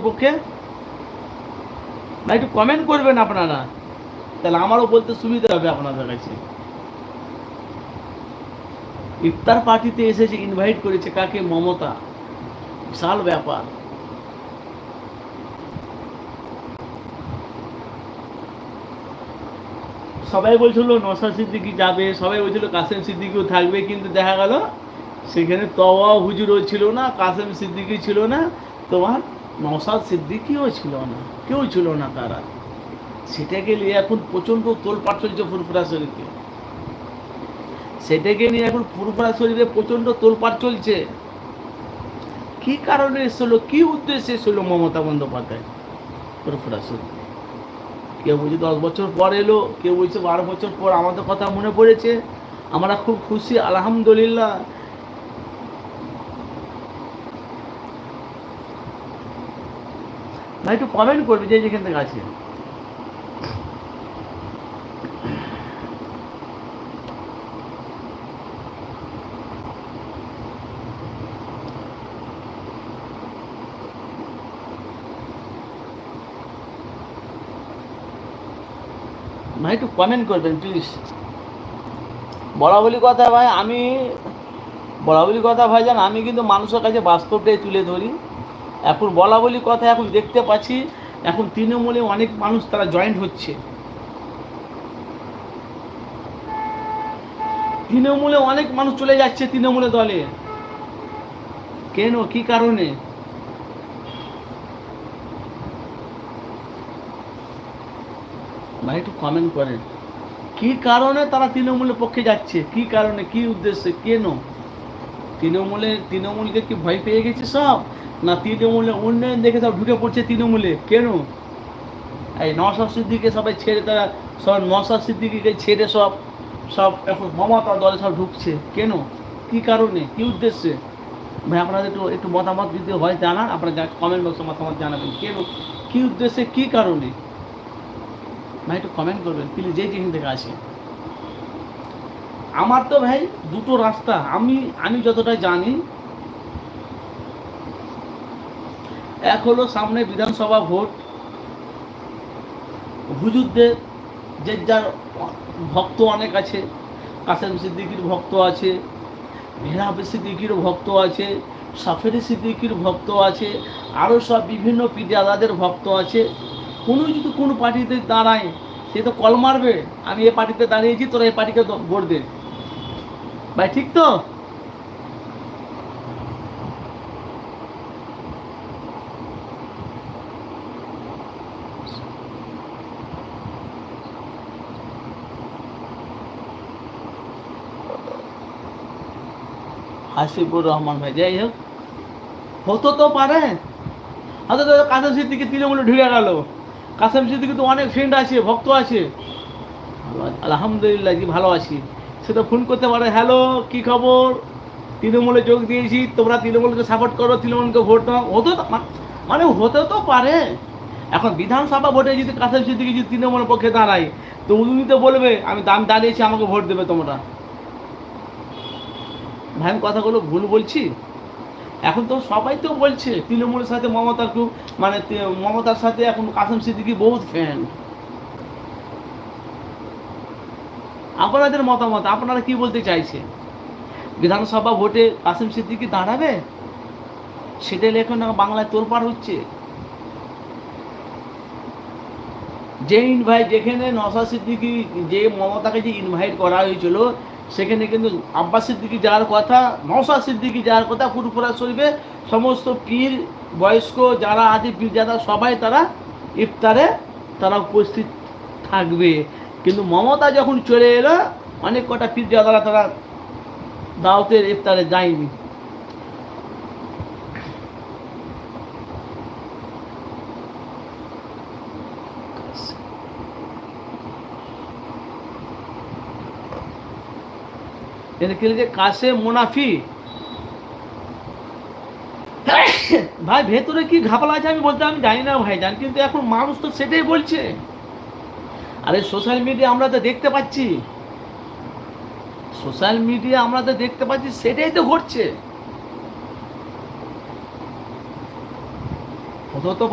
পক্ষে? না, একটু কমেন্ট করবেন আপনারা। তাহলে আমারও বলতে সুবিধা হবে আপনাদের কাছে। ইফতার পার্টিতে এসেছে ইনভাইট করেছে কাকে? মমতা। বিশাল ব্যাপার। সবাই বলছিল, নসা সিদ্দিকি যাবে। সবাই বলছিল, কাসেম সিদ্দিকিও থাকবে, কিন্তু দেখা গেল, সেখানে তওয়া হুজুরও ছিল না, কাসেম সিদ্দিকি ছিল না। তোমার নসাদ সিদ্দিকিও ছিল না, কেউ ছিল না তারা। সেটাকে নিয়ে এখন প্রচণ্ড তোলপাট চলছে ফুরফুরা শরীফে। সেটাকে নিয়ে এখন ফুরফুরা শরীফে প্রচণ্ড তোলপাট চলছে। কি কারণে এসেছিল, কি উদ্দেশ্যে এসেছিল মমতা বন্দ্যোপাধ্যায় ফুরফুরা শরীফে? কেউ বলছে দশ বছর পর এলো, কেউ বলছে বারো বছর পর, আমাদের কথা মনে পড়েছে। আমরা খুব খুশি, আলহামদুলিল্লাহ। ভাই একটু কমেন্ট করবি, যে যেখান থেকে আছে ভাই একটু কমেন্ট করবেন প্লিজ বলা বলি কথা ভাই, আমি বলা বলি কথা ভাই, জান, আমি কিন্তু মানুষের কাছে বাস্তবটাই তুলে ধরি। এখন বলা বলি কথা এখন দেখতে পাচ্ছি, এখন তৃণমূলে অনেক মানুষ তারা জয়েন্ট হচ্ছে। তৃণমূলে অনেক মানুষ চলে যাচ্ছে তৃণমূলে দলে। কেন? কি কারণে? ভাই একটু কমেন্ট করেন। কি কারণে তারা তৃণমূলের পক্ষে যাচ্ছে? কি কারণে? কি উদ্দেশ্যে? কেন? তৃণমূলে তৃণমূলকে কি ভয় পেয়ে গেছে সব? না, তৃণমূলে উন্নয়ন দেখে সব ঢুকে পড়ছে তৃণমূলে। কেন? এই নশা সিদ্দিকে সবাই ছেড়ে তারা সব নশা সিদ্দিকে ছেড়ে সব সব এখন মমতা দলে সব ঢুকছে। কেন? কি কারণে? কি উদ্দেশ্যে? ভাই, আপনাদের একটু একটু মতামত যদি হয় জানান, আপনারা কমেন্ট বক্সে মতামত জানাবেন। কেন? কি উদ্দেশ্যে? কি কারণে? ভাই, একটু কমেন্ট করবেন প্লিজ যেই যেখান থেকে আসে। আমার তো ভাই, দুটো রাস্তা। আমি আমি যতটা জানি এক হলো সামনে বিধানসভা ভোট। হুজুরদের যে যার ভক্ত অনেক আছে, কাসেম সিদ্দিকির ভক্ত আছে, মেহরাব সিদ্দিকির ভক্ত আছে, সাফেরি সিদ্দিকির ভক্ত আছে আরও সব বিভিন্ন পিজাদাদের ভক্ত আছে। কোনো যদি কোনো পার্টিতে দাঁড়ায়, সে তো কল মারবে, আমি এ পার্টিতে দাঁড়িয়েছি, তোরা এই পার্টিকে ভোট দে। ভাই, ঠিক তো? হাসিবুর রহমান ভাই, যাই হোক। হতো তো পারে। হয়তো তো কাসেম সিদ্দিকি তৃণমূলে ঢুকে গেল। কাসেম সিদ্দিকি তো অনেক ফ্রেন্ড আছে, ভক্ত আছে। আলহামদুলিল্লাহ জি, ভালো আছি। সে তো ফোন করতে পারে হ্যালো কি খবর? তৃণমূলে যোগ দিয়েছি, তোমরা তৃণমূলকে সাপোর্ট করো তৃণমূলকে ভোট দাও। হতো মানে হতে তো পারে। এখন বিধানসভা ভোটে যদি কাসেম সিদ্দিকি যদি তৃণমূলের পক্ষে দাঁড়ায়, তো উনি তো বলবে, আমি দাম দাঁড়িয়েছি আমাকে ভোট দেবে তোমরা। ভাই, আমি কথাগুলো ভুল বলছি? এখন তো সবাই তো বলছে, তৃণমূলের সাথে মমতার খুব মানে মমতার সাথে এখন কাসেম সিদ্দিকি বহুত ফ্যান আপনাদের মতামত, আপনারা কি বলতে চাইছে বিধানসভা ভোটে কাসেম সিদ্দিকি দাঁড়াবে? সেটাই এখন বাংলায় তোলপাড় হচ্ছে। যে ইনভাইট যেখানে নসা সিদ্দিকি, যে মমতাকে যে ইনভাইট করা হয়েছিল সেখানে কিন্তু আব্বাস সিদ্দিকি যাওয়ার কথা নসা সিদ্দিকি যাওয়ার কথা, ফুরফুরা শরীফে সমস্ত পীর, বয়স্ক যারা আছে, পীর যারা, সবাই তারা ইফতারে তারা উপস্থিত থাকবে। কিন্তু মমতা যখন চলে এলো, অনেক কটা পীর যারা তারা দাওতের ইফতারে যায়নি। কি কাসে মুনাফি। ভাই, ভেতরে কি ঘাপালা আছে আমি বলতে আমি জানি না ভাই, জান, কিন্তু এখন মানুষ তো সেটাই বলছে। আরে সোশ্যাল মিডিয়া আমরা তো দেখতে পাচ্ছি। সোশ্যাল মিডিয়া আমরা তো দেখতে পাচ্ছি, সেটাই তো ঘটছে। কোথাও তো